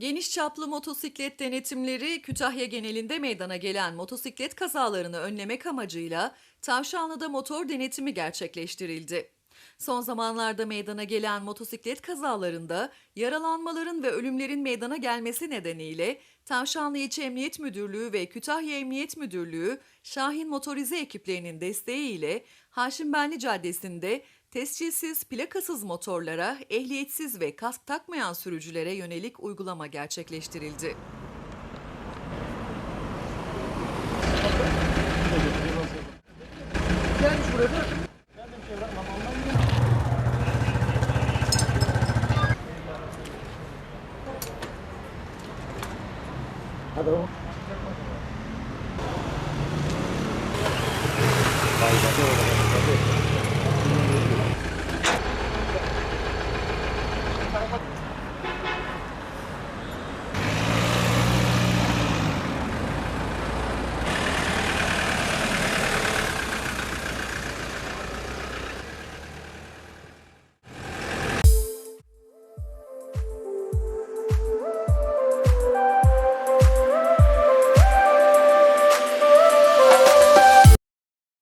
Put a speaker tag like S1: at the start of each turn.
S1: Geniş çaplı motosiklet denetimleri Kütahya genelinde meydana gelen motosiklet kazalarını önlemek amacıyla Tavşanlı'da motor denetimi gerçekleştirildi. Son zamanlarda meydana gelen motosiklet kazalarında yaralanmaların ve ölümlerin meydana gelmesi nedeniyle Tavşanlı İlçe Emniyet Müdürlüğü ve Kütahya Emniyet Müdürlüğü Şahin Motorize ekiplerinin desteğiyle Haşim Benli Caddesi'nde tescilsiz, plakasız motorlara, ehliyetsiz ve kask takmayan sürücülere yönelik uygulama gerçekleştirildi.
S2: Gelmiş buraya 하도록. 아, 이거